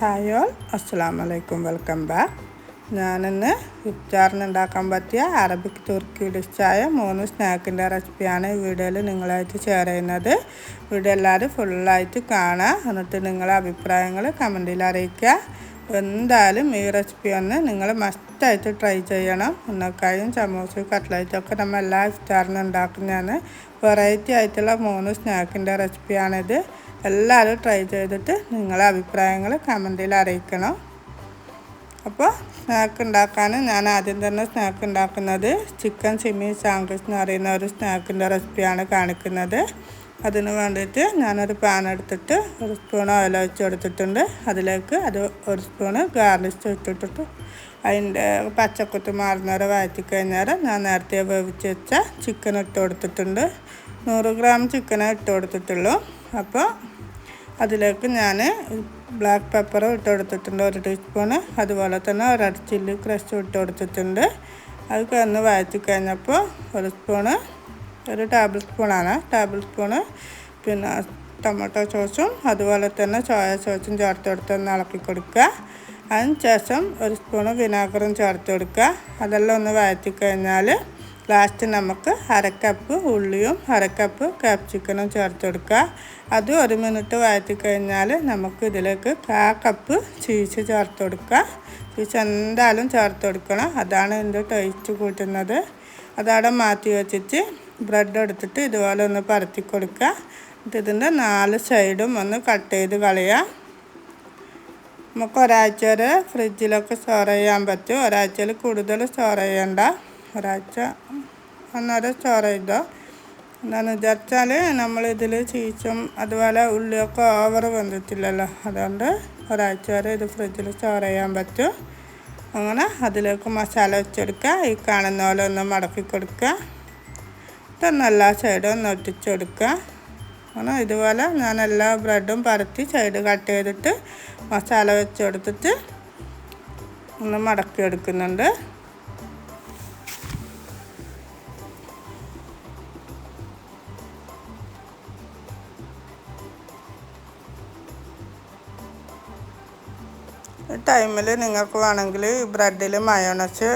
Hi all അസ്സാം വലൈക്കും welcome back ഞാനിന്ന് ഇഫ്താറിന് ഉണ്ടാക്കാൻ പറ്റിയ അറബിക് തുർക്കി ഡിഷായ മൂന്ന് സ്നാക്കിന്റെ റെസിപ്പിയാണ് ഈ വീഡിയോയിൽ നിങ്ങളായിട്ട് ഷെയർ ചെയ്യുന്നത്. വീഡിയോ എല്ലാവരും ഫുള്ളായിട്ട് കാണുക. എന്നിട്ട് നിങ്ങളെ അഭിപ്രായങ്ങൾ കമന്റിൽ അറിയിക്കുക. എന്തായാലും ഈ റെസിപ്പി ഒന്ന് നിങ്ങൾ മസ്റ്റായിട്ട് ട്രൈ ചെയ്യണം. ഉന്നക്കായും കട്ട്ലറ്റും കട്ട്ലൈറ്റൊക്കെ നമ്മൾ എല്ലാ ഇഫ്താറിനും ഉണ്ടാക്കുന്നതാണ്. വെറൈറ്റി ആയിട്ടുള്ള മൂന്ന് സ്നാക്കിന്റെ റെസിപ്പിയാണിത് എല്ലാവരും ട്രൈ ചെയ്തിട്ട് നിങ്ങളെ അഭിപ്രായങ്ങൾ കമന്റിൽ അറിയിക്കണം. അപ്പോൾ സ്നാക്ക് ഉണ്ടാക്കാൻ ഞാൻ ആദ്യം തന്നെ സ്നാക്ക് ഉണ്ടാക്കുന്നത് ചിക്കൻ സിമി സാങ്കസ് എന്ന് പറയുന്ന ഒരു സ്നാക്കിന്റെ റെസിപ്പിയാണ് കാണിക്കുന്നത്. അതിന് വേണ്ടിയിട്ട് ഞാനൊരു പാൻ എടുത്തിട്ട് ഒരു സ്പൂൺ ഓയിൽ ഒഴിച്ച് കൊടുത്തിട്ടുണ്ട്. അതിലേക്ക് അത് ഒരു സ്പൂണ് ഗാർലിഷ് ഇട്ടിട്ടിട്ട് അതിന്റെ പച്ചക്കുത്ത് മാറുന്നവരെ വഴറ്റി കഴിഞ്ഞാൽ ഞാൻ നേരത്തെ വേവിച്ച് വെച്ച ചിക്കൻ ഇട്ട് കൊടുത്തിട്ടുണ്ട്. നൂറ് ഗ്രാം ചിക്കനെ ഇട്ട് കൊടുത്തിട്ടുള്ളൂ. അപ്പോൾ അതിലേക്ക് ഞാൻ ബ്ലാക്ക് പെപ്പർ ഇട്ട് കൊടുത്തിട്ടുണ്ട് ഒരു ടീസ്പൂണ്. അതുപോലെ തന്നെ അര ചില്ലി ക്രഷ് ഇട്ട് കൊടുത്തിട്ടുണ്ട്. അത് ഒന്ന് വഴറ്റി കഴിഞ്ഞപ്പോൾ ഒരു സ്പൂണ് ഒരു ടേബിൾ സ്പൂണാണ്. ടേബിൾ സ്പൂണ് പിന്നെ ടൊമാറ്റോ സോസും അതുപോലെ തന്നെ സോയ സോസും ചേർത്ത് കൊടുത്ത് ഒന്ന് ഇളക്കി കൊടുക്കുക. അതിന് ശേഷം ഒരു സ്പൂണ് വിനാഗറും ചേർത്ത് കൊടുക്കുക. അതെല്ലാം ഒന്ന് വഴറ്റി കഴിഞ്ഞാൽ ലാസ്റ്റ് നമുക്ക് അരക്കപ്പ് ഉള്ളിയും അരക്കപ്പ് ക്യാപ്സിക്കനും ചേർത്ത് കൊടുക്കുക. അത് ഒരു മിനിറ്റ് വഴറ്റി കഴിഞ്ഞാൽ നമുക്ക് ഇതിലേക്ക് കാ കപ്പ് ചീസ് ചേർത്ത് കൊടുക്കുക. ചീസ് എന്തായാലും ചേർത്ത് കൊടുക്കണം. അതാണ് ഇതിന്റെ ടേസ്റ്റ് കൂട്ടുന്നത്. അതവിടെ മാറ്റി വെച്ചിട്ട് ബ്രെഡ് എടുത്തിട്ട് ഇതുപോലെ ഒന്ന് പരത്തി കൊടുക്കുക. എന്നിട്ട് ഇതിന്റെ നാല് സൈഡും ഒന്ന് കട്ട് ചെയ്ത് കളയുക. നമുക്ക് ഒരാഴ്ച വരെ ഫ്രിഡ്ജിലൊക്കെ സ്റ്റോർ ചെയ്യാൻ പറ്റും. ഒരാഴ്ചയിൽ കൂടുതൽ സ്റ്റോർ ചെയ്യണ്ട. ഒരാഴ്ച ഒന്നര ചെയ്തോ എന്താണെന്ന് വിചാരിച്ചാൽ നമ്മളിതിൽ ചീച്ചും അതുപോലെ ഉള്ളിയൊക്കെ ഓവർ വന്നിട്ടില്ലല്ലോ അതുകൊണ്ട് ഒരാഴ്ച വരെ ഇത് ഫ്രിഡ്ജിൽ സ്റ്റോർ ചെയ്യാൻ പറ്റും. അങ്ങനെ അതിലേക്ക് മസാല വെച്ചെടുക്കുക. ഈ കാണുന്ന പോലെ ഒന്ന് മടക്കി കൊടുക്കുക. ഇതൊന്ന് എല്ലാ സൈഡും ഒന്ന് ഒട്ടിച്ച് അങ്ങനെ ഇതുപോലെ ഞാൻ എല്ലാ ബ്രെഡും പരത്തി സൈഡ് കട്ട് ചെയ്തിട്ട് മസാല വെച്ച് കൊടുത്തിട്ട് ഒന്ന് മടക്കി എടുക്കുന്നുണ്ട്. ടൈമിൽ നിങ്ങൾക്ക് വേണമെങ്കിൽ ബ്രെഡിൽ മയോണസ്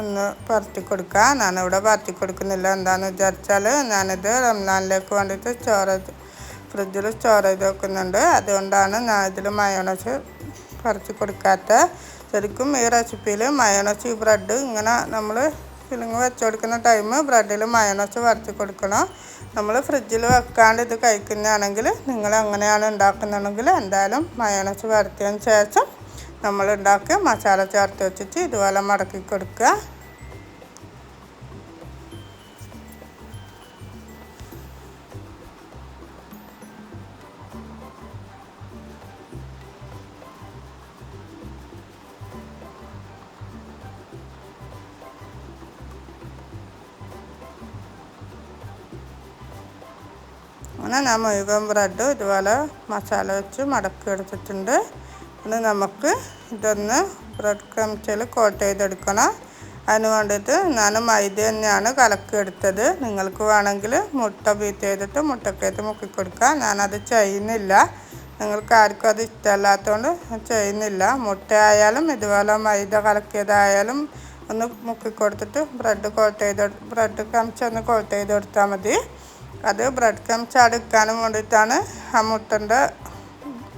ഒന്ന് പരത്തി കൊടുക്കുക. ഞാനിവിടെ പരത്തി കൊടുക്കുന്നില്ല. എന്താണെന്ന് വിചാരിച്ചാൽ ഞാനിത് റംസാനിലേക്ക് വേണ്ടിയിട്ട് ചെയ്ത് ഫ്രിഡ്ജിൽ സ്റ്റോർ ചെയ്ത് വെക്കുന്നുണ്ട്. അതുകൊണ്ടാണ് ഞാൻ ഇതിൽ മയോണസ് പരത്തി കൊടുക്കാത്ത ശരിക്കും ഈ റെസിപ്പിയിൽ മയോണസ് ഈ ബ്രെഡ് ഇങ്ങനെ നമ്മൾ ഫിലിങ് വെച്ച് കൊടുക്കുന്ന ടൈം ബ്രെഡിൽ മയോണസ് പരത്തി കൊടുക്കണം. നമ്മൾ ഫ്രിഡ്ജിൽ വെക്കാണ്ട് ഇത് കഴിക്കുന്നതാണെങ്കിൽ നിങ്ങൾ അങ്ങനെയാണ് ഉണ്ടാക്കുന്നുണ്ടെങ്കിൽ എന്തായാലും മയോണസ് വരത്തിയതിന് ശേഷം നമ്മൾ ഉണ്ടാക്കുക മസാല ചേർത്ത് വെച്ചിട്ട് ഇതുപോലെ മടക്കി കൊടുക്കുക. അങ്ങനെ ഞാൻ മുഴുവൻ ബ്രെഡ് ഇതുപോലെ മസാല വെച്ച് മടക്കി എടുത്തിട്ടുണ്ട്. ഇനി നമുക്ക് ഇതൊന്ന് ബ്രെഡ് ക്രംസിൽ കോട്ട് ചെയ്തെടുക്കണം. അതിന് വേണ്ടിയിട്ട് ഞാൻ മൈദ തന്നെയാണ് കലക്കി എടുത്തത് നിങ്ങൾക്ക് വേണമെങ്കിൽ മുട്ട ബീറ്റ് ചെയ്തിട്ട് മുട്ടക്കേത്ത് മുക്കി കൊടുക്കുക ഞാനത് ചെയ്യുന്നില്ല. നിങ്ങൾക്ക് ആർക്കും അത് ഇഷ്ടമല്ലാത്തതുകൊണ്ട് ചെയ്യുന്നില്ല. മുട്ടയായാലും ഇതുപോലെ മൈദ കലക്കിയതായാലും ഒന്ന് മുക്കി കൊടുത്തിട്ട് ബ്രെഡ് കോട്ട് ചെയ്ത് ബ്രെഡ് ക്രംസ് ഒന്ന് കോട്ട് ചെയ്ത് കൊടുത്താൽ മതി. അത് ബ്രെഡ് ക്രംസ് അടുക്കാനും വേണ്ടിയിട്ടാണ് ആ മുട്ടന്റെ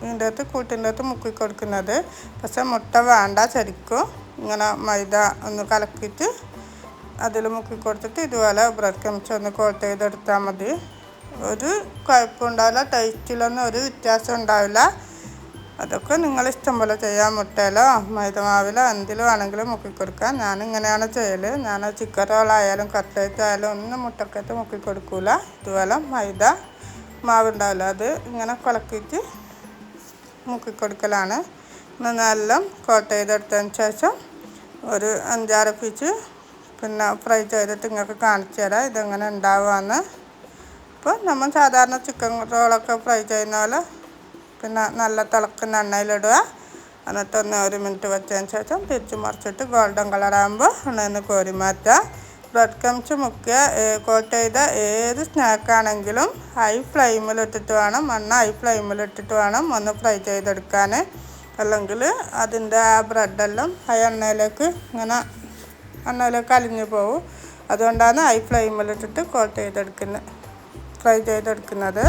ഇതിന്റെ അകത്ത് കൂട്ടിന്റെ അകത്ത് മുക്കി കൊടുക്കുന്നത്. പക്ഷെ മുട്ട വേണ്ട ശരിക്കും. ഇങ്ങനെ മൈദ ഒന്ന് കലക്കിയിട്ട് അതിൽ മുക്കി കൊടുത്തിട്ട് ഇതുപോലെ ബ്രെഡ് ക്രംസ് ഒന്ന് കോട്ട് ചെയ്തെടുത്താൽ മതി. ഒരു കുഴപ്പമുണ്ടാവില്ല ടേസ്റ്റിലൊന്നും ഒരു വ്യത്യാസം ഉണ്ടാവില്ല. അതൊക്കെ നിങ്ങൾ ഇഷ്ടം പോലെ ചെയ്യാം മുട്ടയിലോ മൈദ മാവിലോ എന്തിലും ആണെങ്കിലും മുക്കി കൊടുക്കാം ഞാൻ ഇങ്ങനെയാണ് ചെയ്യൽ ഞാൻ ചിക്കൻ റോളായാലും കട്ട്ലേറ്റ് ആയാലും ഒന്നും മുട്ടക്കത്ത് മുക്കി കൊടുക്കൂല. ഇതുപോലെ മൈദ മാവുണ്ടാവില്ല അത് ഇങ്ങനെ കുളക്കിയിട്ട് മുക്കിക്കൊടുക്കലാണ്. നല്ല കോട്ട് ചെയ്തെടുത്തതിന് ശേഷം ഒരു അഞ്ചാറ് പീച്ച് പിന്നെ ഫ്രൈ ചെയ്തിട്ട് നിങ്ങൾക്ക് കാണിച്ചു തരാം. ഇതെങ്ങനെ ഉണ്ടാവുകയെന്ന് അപ്പോൾ നമ്മൾ സാധാരണ ചിക്കൻ റോളൊക്കെ ഫ്രൈ ചെയ്യുന്ന പോലെ പിന്നെ നല്ല തിളക്കുന്ന എണ്ണയിലിടുക. എന്നിട്ടൊന്ന് ഒരു മിനിറ്റ് വെച്ചതിന് ശേഷം തിരിച്ച് മറിച്ചിട്ട് ഗോൾഡൻ കളറാകുമ്പോൾ എണ്ണയിൽ നിന്ന് കോരി മാറ്റുക. ബ്രെഡ് ക്രംസ് മുക്കിയ കോട്ട് ചെയ്ത ഏത് സ്നാക്കാണെങ്കിലും ഹൈ ഫ്ലെയിമിലിട്ടിട്ട് വേണം മണ്ണ ഹൈ ഫ്ലെയിമിലിട്ടിട്ട് വേണം ഒന്ന് ഫ്രൈ ചെയ്തെടുക്കാൻ അല്ലെങ്കിൽ അതിന്റെ ആ ബ്രെഡെല്ലാം ഹൈ എണ്ണയിലേക്ക് ഇങ്ങനെ എണ്ണയിലേക്ക് അലിഞ്ഞു പോകും അതുകൊണ്ടാണ് ഹൈ ഫ്ലെയിമിലിട്ടിട്ട് കോട്ട് ചെയ്തെടുക്കുന്നത് ഫ്രൈ ചെയ്തെടുക്കുന്നത്.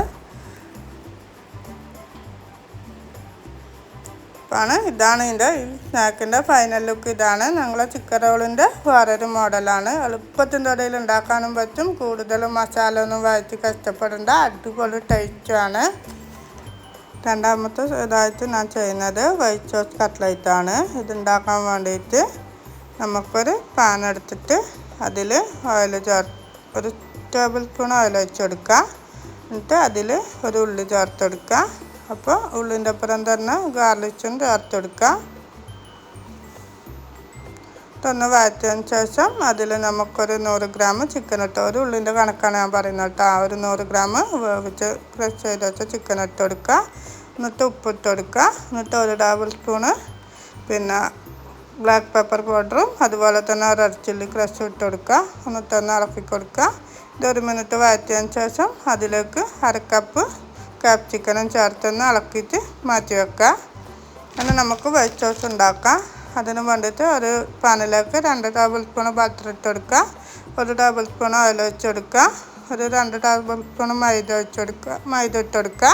ആണ്. ഇതാണ് ഇതിന്റെ സ്നാക്കിന്റെ ഫൈനൽ ലുക്ക് ഇതാണ് ഞങ്ങളെ ചിക്കൻ റോളിന്റെ വേറൊരു മോഡലാണ് എളുപ്പത്തിന്റെ ഇടയിൽ ഉണ്ടാക്കാനും പറ്റും. കൂടുതലും മസാല ഒന്നും വഴറ്റി കഷ്ടപ്പെടേണ്ട. അടിപൊളി ടേസ്റ്റാണ് രണ്ടാമത്തെ ഇതായിട്ട് ഞാൻ ചെയ്യുന്നത് വൈറ്റ് സോസ് കട്ട്ലൈറ്റ് ആണ്. ഇതുണ്ടാക്കാൻ വേണ്ടിയിട്ട് നമുക്കൊരു പാൻ എടുത്തിട്ട് അതിൽ ഓയിൽ ചേർ ഒരു ടേബിൾ സ്പൂൺ ഓയിൽ വെച്ചെടുക്കുക എന്നിട്ട് അതിൽ ഒരു ഉള്ളി ചേർത്തെടുക്കുക. അപ്പോൾ ഉള്ളിന്റെ അപ്പുറം തന്നെ ഗാർലിച്ചും ചേർത്തെടുക്കുക ഇതൊന്ന് വഴറ്റിയതിന് ശേഷം അതിൽ നമുക്കൊരു നൂറ് ഗ്രാം ചിക്കൻ ഇട്ട് ഒരു ഉള്ളിന്റെ കണക്കാണ് ഞാൻ പറയുന്നത് കേട്ടോ. ആ ഒരു നൂറ് ഗ്രാം വേവിച്ച് ക്രഷ് ചെയ്ത് വെച്ച ചിക്കൻ ഇട്ട് എന്നിട്ട് ഉപ്പിട്ട് കൊടുക്കുക എന്നിട്ട് ഒരു ടേബിൾ സ്പൂണ് പിന്നെ ബ്ലാക്ക് പെപ്പർ പൗഡറും അതുപോലെ തന്നെ റെഡ് ചില്ലി ക്രഷ് ഇട്ട് കൊടുക്കുക. എന്നിട്ടൊന്ന് ഇളക്കി കൊടുക്കുക. ഇതൊരു മിനിറ്റ് വഴറ്റിയതിന് ശേഷം അതിലേക്ക് അര കപ്പ് ക്യാപ്സിക്കനും ചേർത്തൊന്ന് ഇളക്കിയിട്ട് മാറ്റി വെക്കുക. അങ്ങനെ നമുക്ക് വൈറ്റ് സോസ് ഉണ്ടാക്കാം. അതിന് വേണ്ടിയിട്ട് ഒരു പാനിലേക്ക് രണ്ട് ടേബിൾ സ്പൂൺ ബട്ടർ ഇട്ട് കൊടുക്കുക. ഒരു ടേബിൾ സ്പൂൺ ഓയിൽ വെച്ചെടുക്കുക ഒരു രണ്ട് ടേബിൾ സ്പൂൺ മൈദ വെച്ചെടുക്കുക മൈദ ഇട്ടെടുക്കുക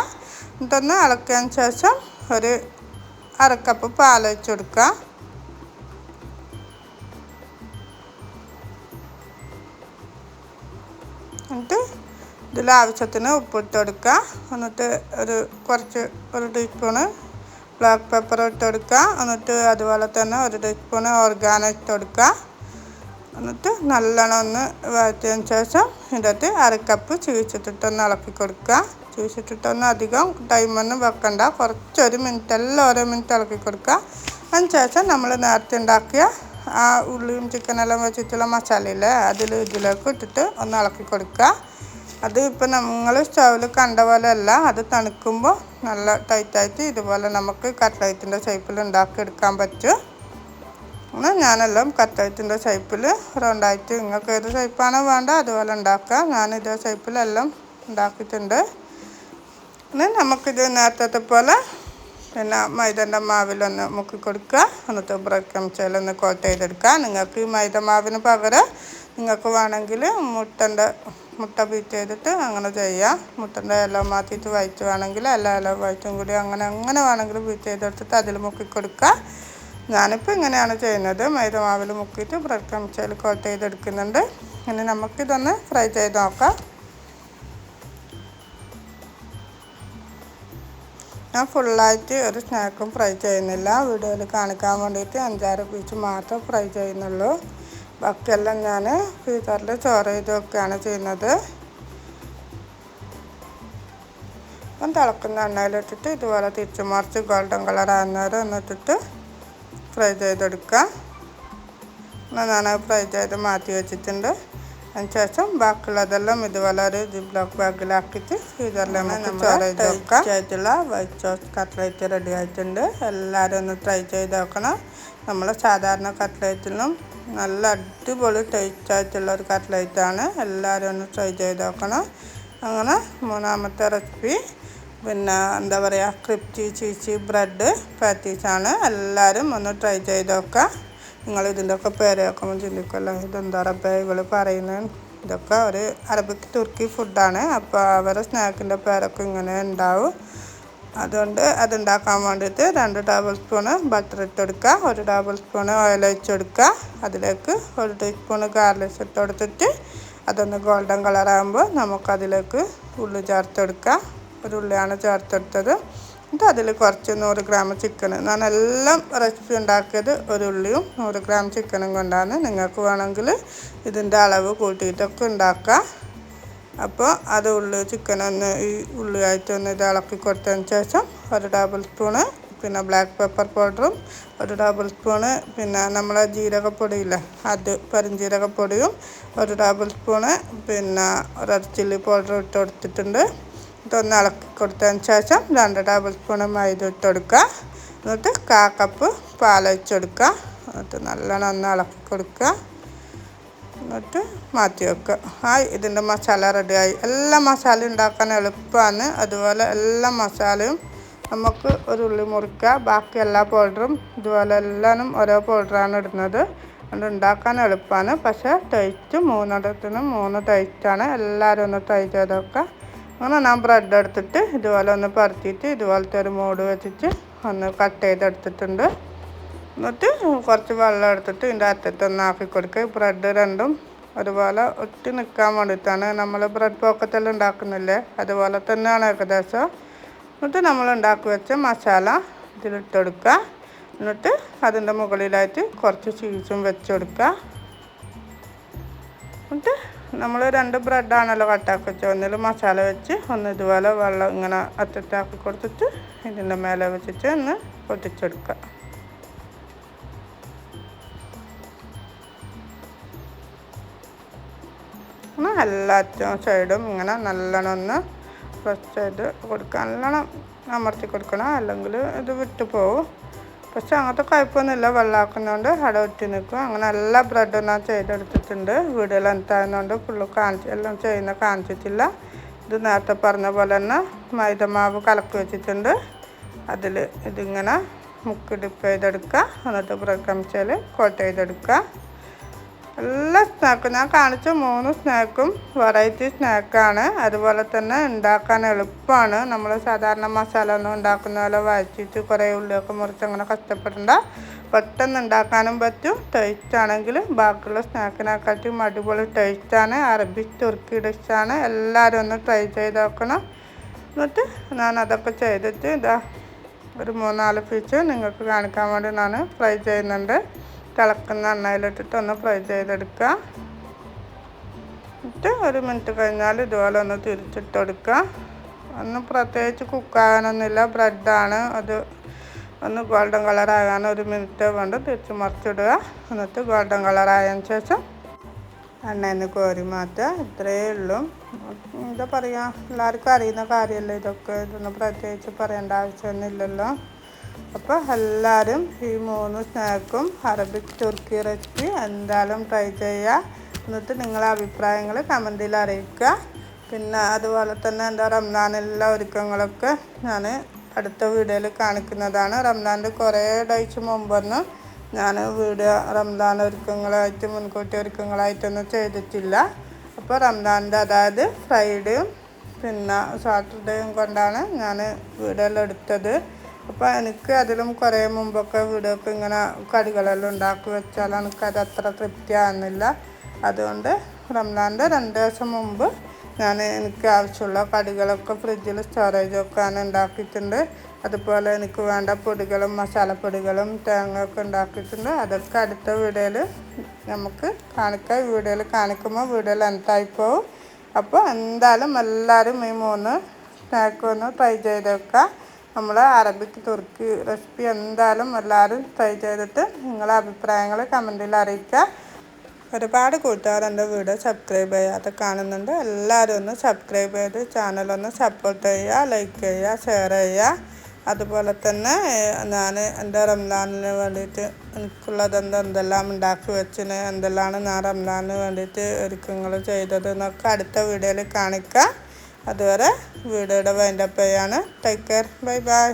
എന്നിട്ടൊന്ന് ഇളക്കിയതിന് ശേഷം ഒരു അരക്കപ്പ് പാൽ വെച്ചെടുക്കുക എന്നിട്ട് ഇതിൽ ആവശ്യത്തിന് ഉപ്പിട്ട് കൊടുക്കുക എന്നിട്ട് ഒരു കുറച്ച് ഒരു ടീസ്പൂണ് ബ്ലാക്ക് പെപ്പർ ഇട്ട് കൊടുക്കുക എന്നിട്ട് അതുപോലെ തന്നെ ഒരു ടീസ്പൂണ് ഓർഗാനോ ഇട്ട് കൊടുക്കുക എന്നിട്ട് നല്ലോണം ഒന്ന് വഴറ്റിയതിന് ശേഷം ഇതിനകത്ത് അരക്കപ്പ് ചീച്ചിട്ടിട്ടൊന്ന് ഇളക്കി കൊടുക്കുക ചീച്ചിട്ടിട്ടൊന്നും അധികം ടൈമൊന്നും വെക്കണ്ട. കുറച്ചൊരു മിനിറ്റ് എല്ലാം ഓരോ മിനിറ്റ് ഇളക്കി കൊടുക്കുക അതിന് ശേഷം നമ്മൾ നേരത്തെ ഉണ്ടാക്കിയ ആ ഉള്ളിയും ചിക്കനെല്ലാം വെച്ചിട്ടുള്ള മസാലയില്ലേ അതിൽ ഇതിലേക്ക് ഇട്ടിട്ട് ഒന്ന് ഇളക്കി കൊടുക്കുക അത് ഇപ്പം നമ്മൾ സ്റ്റൗവിൽ കണ്ട പോലെ അല്ല അത് തണുക്കുമ്പോൾ നല്ല ടൈറ്റായിട്ട് ഇതുപോലെ നമുക്ക് കട്ട്ലൈറ്റിന്റെ ഷേപ്പിൽ ഉണ്ടാക്കിയെടുക്കാൻ പറ്റും. അങ്ങനെ ഞാനെല്ലാം കട്ട്ലൈറ്റിന്റെ ഷേപ്പിൽ റൗണ്ടായിട്ട് നിങ്ങൾക്ക് ഏത് ഷേപ്പാണോ വേണ്ട അതുപോലെ ഉണ്ടാക്കാം ഞാൻ ഇതേ ഷേപ്പിലെല്ലാം ഉണ്ടാക്കിയിട്ടുണ്ട്. പിന്നെ നമുക്കിത് നേരത്തെ പോലെ പിന്നെ മൈദന്റെ മാവിലൊന്ന് മുക്കി കൊടുക്കുക എന്നിട്ട് ബ്രെഡ് ക്രംസിലൊന്ന് കോട്ട് ചെയ്തെടുക്കുക നിങ്ങൾക്ക് ഈ മൈദ മാവിന് പകരം നിങ്ങൾക്ക് വേണമെങ്കിൽ മുട്ടന്റെ മുട്ട ബീറ്റ് ചെയ്തിട്ട് അങ്ങനെ ചെയ്യാം. മുട്ടന്റെ ഇല മാറ്റിയിട്ട് വയറ്റ് വേണമെങ്കിൽ എല്ലാ ഇല വയറ്റും കൂടി അങ്ങനെ അങ്ങനെ വേണമെങ്കിൽ ബീറ്റ് ചെയ്തെടുത്തിട്ട് അതിൽ മുക്കി കൊടുക്കുക ഞാനിപ്പോൾ ഇങ്ങനെയാണ് ചെയ്യുന്നത്. മൈദ മാവിൽ മുക്കിയിട്ട് ബ്രെഡ് ക്രംസിൽ കോട്ട് ചെയ്തെടുക്കുന്നുണ്ട്. ഇനി നമുക്കിതൊന്ന് ഫ്രൈ ചെയ്ത് നോക്കാം. ഞാൻ ഫുള്ളായിട്ട് ഒരു സ്നാക്കും ഫ്രൈ ചെയ്യുന്നില്ല. വീഡിയോയിൽ കാണിക്കാൻ വേണ്ടിയിട്ട് അഞ്ചാറ് പീസ് മാത്രം ഫ്രൈ ചെയ്യുന്നുള്ളൂ. ബാക്കിയെല്ലാം ഞാൻ ഫ്രീസറിൽ ചോറ് ചെയ്ത് വെക്കുകയാണ് ചെയ്യുന്നത്. അപ്പം തിളക്കുന്ന എണ്ണയിലിട്ടിട്ട് ഇതുപോലെ തിരിച്ചു മറിച്ച് ഗോൾഡൻ കളർ ആകുന്നവരെ ഒന്നിട്ടിട്ട് ഫ്രൈ ചെയ്തെടുക്കുക. ഞാൻ ഫ്രൈ ചെയ്ത് മാറ്റി വെച്ചിട്ടുണ്ട്. അതിന് ശേഷം ബാക്കിയുള്ളതെല്ലാം ഇതുപോലെ ഒരു ബ്ലോക്ക് ബാഗിലാക്കിയിട്ട് ഇതെല്ലാം നമുക്ക് ചോറ് ചെയ്ത് വെക്കാം. ആയിട്ടുള്ള വൈറ്റ് സോസ് കട്ട്ലേറ്റ് റെഡി ആയിട്ടുണ്ട്. എല്ലാവരും ഒന്ന് ട്രൈ ചെയ്ത് നോക്കണം. നമ്മൾ സാധാരണ കട്ട്ലേറ്റിനും നല്ല അടിപൊളി ടേസ്റ്റ് ആയിട്ടുള്ള ഒരു കട്ട്ലേറ്റാണ് എല്ലാവരും ഒന്ന് ട്രൈ ചെയ്ത് നോക്കണം. അങ്ങനെ മൂന്നാമത്തെ റെസിപ്പി പിന്നെ എന്താ പറയുക ക്രിപ്റ്റി ചീച്ചി ബ്രെഡ് പാറ്റീസാണ് എല്ലാവരും ഒന്ന് ട്രൈ ചെയ്ത് നോക്കുക നിങ്ങൾ ഇതിന്റെ ഒക്കെ പേര് കേൾക്കുമ്പോൾ ചിന്തിക്കുമല്ലോ. ഇതെന്താ റബ്ബേ? ഇവൾ പറയുന്നത് ഇതൊക്കെ ഒരു അറബിക് തുർക്കി ഫുഡാണ് അപ്പോൾ അവരുടെ സ്നാക്കിന്റെ പേരൊക്കെ ഇങ്ങനെ ഉണ്ടാവും. അതുകൊണ്ട് അതുണ്ടാക്കാൻ വേണ്ടിയിട്ട് രണ്ട് ടേബിൾ സ്പൂണ് ബട്ടർ ഇട്ടെടുക്കുക ഒരു ടേബിൾ സ്പൂണ് ഓയിൽ ഒഴിച്ചെടുക്കുക. അതിലേക്ക് ഒരു ടീസ്പൂണ് ഗാർലിക്സ് ഇട്ട് കൊടുത്തിട്ട് അതൊന്ന് ഗോൾഡൻ കളറാകുമ്പോൾ നമുക്കതിലേക്ക് ഉള്ളി ചേർത്തെടുക്കുക. ഒരു ഉള്ളിയാണ് ചേർത്തെടുത്തത്. എന്നിട്ട് അതിൽ കുറച്ച് നൂറ് ഗ്രാം ചിക്കൻ ഞാൻ എല്ലാം റെസിപ്പി ഉണ്ടാക്കിയത് ഒരു ഉള്ളിയും നൂറ് ഗ്രാം ചിക്കനും കൊണ്ടാണ്. നിങ്ങൾക്ക് വേണമെങ്കിൽ ഇതിന്റെ അളവ് കൂട്ടിയിട്ടൊക്കെ ഉണ്ടാക്കാം. അപ്പോൾ അത് ഉള്ളി ചിക്കനൊന്ന് ഈ ഉള്ളിയായിട്ട് ഒന്ന് ഇത് ഇളക്കി കൊടുത്തതിന് ശേഷം ഒരു ടേബിൾ സ്പൂണ് പിന്നെ ബ്ലാക്ക് പെപ്പർ പൗഡറും ഒരു ടേബിൾ സ്പൂണ് പിന്നെ നമ്മളെ ജീരകപ്പൊടിയില്ലേ അത് പെരുംജീരകപ്പൊടിയും ഒരു ടേബിൾ സ്പൂണ് പിന്നെ റെഡ് ചില്ലി പൗഡറും ഇട്ട് കൊടുത്തിട്ടുണ്ട്. ഇതൊന്ന് ഇളക്കി കൊടുത്തതിന് ശേഷം രണ്ട് ടേബിൾ സ്പൂണ് മൈദ ഇട്ട് കൊടുക്കുക. എന്നിട്ട് കാ കപ്പ് പാൽ വെച്ചെടുക്കുക എന്നിട്ട് നല്ലോണം ഒന്ന് ഇളക്കി കൊടുക്കുക. എന്നിട്ട് മാറ്റി വെക്കുക. ആ ഇതിന്റെ മസാല റെഡിയായി. എല്ലാ മസാലയും ഉണ്ടാക്കാൻ എളുപ്പമാണ്. അതുപോലെ എല്ലാ മസാലയും നമുക്ക് ഒരു ഉള്ളി മുറിക്കുക. ബാക്കി എല്ലാ പൗഡറും ഇതുപോലെ എല്ലാനും ഓരോ പൗഡറാണ് ഇടുന്നത്. അതുകൊണ്ട് ഉണ്ടാക്കാൻ എളുപ്പമാണ്. പക്ഷേ ടേസ്റ്റ് മൂന്നിടത്തിനും മൂന്ന് ടേസ്റ്റാണ് എല്ലാവരും ഒന്ന് ട്രൈ ചെയ്തൊക്കെ അങ്ങനെ ഞാൻ ബ്രെഡ് എടുത്തിട്ട് ഇതുപോലെ ഒന്ന് പരത്തിയിട്ട് ഇതുപോലത്തെ ഒരു മൂട് വെച്ചിട്ട് ഒന്ന് കട്ട് ചെയ്തെടുത്തിട്ടുണ്ട്. എന്നിട്ട് കുറച്ച് വെള്ളം എടുത്തിട്ട് ഇതിന്റെ അറ്റത്ത് ഒന്ന് ആക്കി കൊടുക്കുക ബ്രെഡ് രണ്ടും അതുപോലെ ഒട്ടി നിൽക്കാൻ വേണ്ടിയിട്ടാണ് നമ്മൾ ബ്രെഡ് പോക്കറ്റെല്ലാം ഉണ്ടാക്കുന്നില്ലേ? അതുപോലെ തന്നെയാണ് ഏകദേശം. എന്നിട്ട് നമ്മൾ ഉണ്ടാക്കി വെച്ച മസാല ഇതിലിട്ടെടുക്കുക എന്നിട്ട് അതിന്റെ മുകളിലായിട്ട് കുറച്ച് ചീസും വെച്ചെടുക്കുക എന്നിട്ട് നമ്മൾ രണ്ട് ബ്രെഡാണല്ലോ കട്ടാക്കി വെച്ചത് ഒന്നിൽ മസാല വെച്ച് ഒന്ന് ഇതുപോലെ വെള്ളം ഇങ്ങനെ അറ്റത്താക്കി കൊടുത്തിട്ട് ഇതിന്റെ മേലെ വെച്ചിട്ട് ഒന്ന് പൊട്ടിച്ചെടുക്കുക. എല്ലാറ്റും സൈഡും ഇങ്ങനെ നല്ലോണം ഒന്ന് പ്രസ് ചെയ്ത് കൊടുക്കുക. നല്ലോണം അമർത്തി കൊടുക്കണം. അല്ലെങ്കിൽ ഇത് വിട്ടു പോകും പക്ഷെ അങ്ങനത്തെ കുഴപ്പമൊന്നുമില്ല. വെള്ളമാക്കുന്നതുകൊണ്ട് അവിടെ ഒറ്റി നിൽക്കും. അങ്ങനെ എല്ലാ ബ്രെഡും ഞാൻ ചെയ്തെടുത്തിട്ടുണ്ട്. വീടുകളിൽ എന്തായതുകൊണ്ട് ഫുള്ള് കാണിച്ച് എല്ലാം ചെയ്യുന്ന കാണിച്ചിട്ടില്ല. ഇത് നേരത്തെ പറഞ്ഞ പോലെ തന്നെ മൈദമാവ് കലക്കി വെച്ചിട്ടുണ്ട്. അതിൽ ഇതിങ്ങനെ മുക്ക് ഡിപ്പ് ചെയ്തെടുക്കുക. എന്നിട്ട് ബ്രെഡ് കമിച്ചാൽ കോട്ട് ചെയ്തെടുക്കുക. എല്ലാ സ്നാക്കും ഞാൻ കാണിച്ച മൂന്ന് സ്നാക്കും വെറൈറ്റി സ്നാക്കാണ് അതുപോലെ തന്നെ ഉണ്ടാക്കാൻ എളുപ്പമാണ്. നമ്മൾ സാധാരണ മസാല ഒന്നും ഉണ്ടാക്കുന്ന പോലെ വഴറ്റിയിട്ട് കുറേ ഉള്ളിയൊക്കെ മുറിച്ച് അങ്ങനെ കഷ്ടപ്പെടേണ്ട. പെട്ടെന്ന് ഉണ്ടാക്കാനും പറ്റും. ടേസ്റ്റ് ആണെങ്കിൽ ബാക്കിയുള്ള സ്നാക്കിനെക്കാട്ടും അടിപൊളി ടേസ്റ്റാണ് അറബി തുർക്കി ഡിഷാണ് എല്ലാവരും ഒന്ന് ട്രൈ ചെയ്ത് നോക്കണം. എന്നിട്ട് ഞാൻ അതൊക്കെ ചെയ്തിട്ട് ഇതാ ഒരു മൂന്നാൽ പീസ് നിങ്ങൾക്ക് കാണിക്കാൻ വേണ്ടി ഞാൻ ഫ്രൈ ചെയ്യുന്നുണ്ട്. തിളക്കുന്ന എണ്ണയിലിട്ടിട്ട് ഒന്ന് ഫ്രൈ ചെയ്തെടുക്കുക. എന്നിട്ട് ഒരു മിനിറ്റ് കഴിഞ്ഞാൽ ഇതുപോലെ ഒന്ന് തിരിച്ചിട്ട് കൊടുക്കുക ഒന്നും പ്രത്യേകിച്ച് കുക്കാകാനൊന്നുമില്ല ബ്രെഡാണ് അത് ഒന്ന് ഗോൾഡൻ കളറാകാൻ ഒരു മിനിറ്റ് കൊണ്ട് തിരിച്ച് മറിച്ചിടുക. എന്നിട്ട് ഗോൾഡൻ കളറായതിന് ശേഷം എണ്ണയിൽ നിന്ന് കോരി മാറ്റുക. ഇത്രയേ ഉള്ളൂ. എന്താ പറയുക? എല്ലാവർക്കും അറിയുന്ന കാര്യമല്ലേ ഇതൊക്കെ? ഇതൊന്നും പ്രത്യേകിച്ച് പറയേണ്ട ആവശ്യമൊന്നുമില്ലല്ലോ. അപ്പോൾ എല്ലാവരും ഈ മൂന്ന് സ്നാക്കും അറബിക് തുർക്കി റെസിപ്പി എന്തായാലും ട്രൈ ചെയ്യുക എന്നിട്ട് നിങ്ങളുടെ അഭിപ്രായങ്ങൾ കമന്റിൽ അറിയിക്കുക. പിന്നെ അതുപോലെ തന്നെ എന്താ റംസാനിലുള്ള ഒരുക്കങ്ങളൊക്കെ ഞാൻ അടുത്ത വീഡിയോയിൽ കാണിക്കുന്നതാണ്. റംസാന്റെ കുറേ ഡേയ്സ് മുമ്പൊന്നും ഞാൻ വീഡിയോ റംസാൻ ഒരുക്കങ്ങളായിട്ട് മുൻകൂട്ടി ഒരുക്കങ്ങളായിട്ടൊന്നും ചെയ്തിട്ടില്ല. അപ്പോൾ റംസാന്റെ അതായത് ഫ്രൈഡേയും പിന്നെ സാറ്റർഡേയും കൊണ്ടാണ് ഞാൻ വീഡിയോയിൽ എടുത്തത്. അപ്പോൾ എനിക്ക് അതിലും കുറേ മുമ്പൊക്കെ വീഡിയോക്ക് ഇങ്ങനെ കടികളെല്ലാം ഉണ്ടാക്കി വെച്ചാൽ എനിക്കത് അത്ര തൃപ്തിയാകുന്നില്ല അതുകൊണ്ട് റംസാന്റെ രണ്ട് ദിവസം മുമ്പ് ഞാൻ എനിക്ക് ആവശ്യമുള്ള കടികളൊക്കെ ഫ്രിഡ്ജിൽ സ്റ്റോറേജൊക്കെ ഞാൻ ഉണ്ടാക്കിയിട്ടുണ്ട്. അതുപോലെ എനിക്ക് വേണ്ട പൊടികളും മസാലപ്പൊടികളും തേങ്ങ ഒക്കെ ഉണ്ടാക്കിയിട്ടുണ്ട്. അതൊക്കെ അടുത്ത വീഡിയോയിൽ നമുക്ക് കാണിക്കാം. വീഡിയോയിൽ കാണിക്കുമ്പോൾ വീഡിയോ എന്തായിപ്പോവും അപ്പോൾ എന്തായാലും എല്ലാവരും ഈ മൂന്ന് സ്നാക്ക് ഒന്ന് ട്രൈ ചെയ്ത് വെക്കുക. നമ്മൾ അറബിക്ക് തുർക്കി റെസിപ്പി എന്തായാലും എല്ലാവരും ട്രൈ ചെയ്തിട്ട് നിങ്ങളെ അഭിപ്രായങ്ങൾ കമന്റിൽ അറിയിക്കുക. ഒരുപാട് കൂട്ടുകാർ എന്റെ വീഡിയോ സബ്സ്ക്രൈബ് ചെയ്യാതെ കാണുന്നുണ്ട്. എല്ലാവരും ഒന്ന് സബ്സ്ക്രൈബ് ചെയ്ത് ചാനലൊന്ന് സപ്പോർട്ട് ചെയ്യുക ലൈക്ക് ചെയ്യുക ഷെയർ ചെയ്യുക. അതുപോലെ തന്നെ ഞാൻ എന്റെ റംസാനിന് വേണ്ടിയിട്ട് എനിക്കുള്ളത് എന്ത് എന്തെല്ലാം ഉണ്ടാക്കി വെച്ചിന് എന്തെല്ലാം ഞാൻ റംസാനിന് വേണ്ടിയിട്ട് ഒരുക്കങ്ങൾ ചെയ്തത് എന്നൊക്കെ അടുത്ത വീഡിയോയിൽ കാണിക്കാം. അതുവരെ വീഡിയോയുടെ വൈൻഡപ്പ് ചെയ്യാണ് ടേക്ക് കെയർ ബൈ ബൈ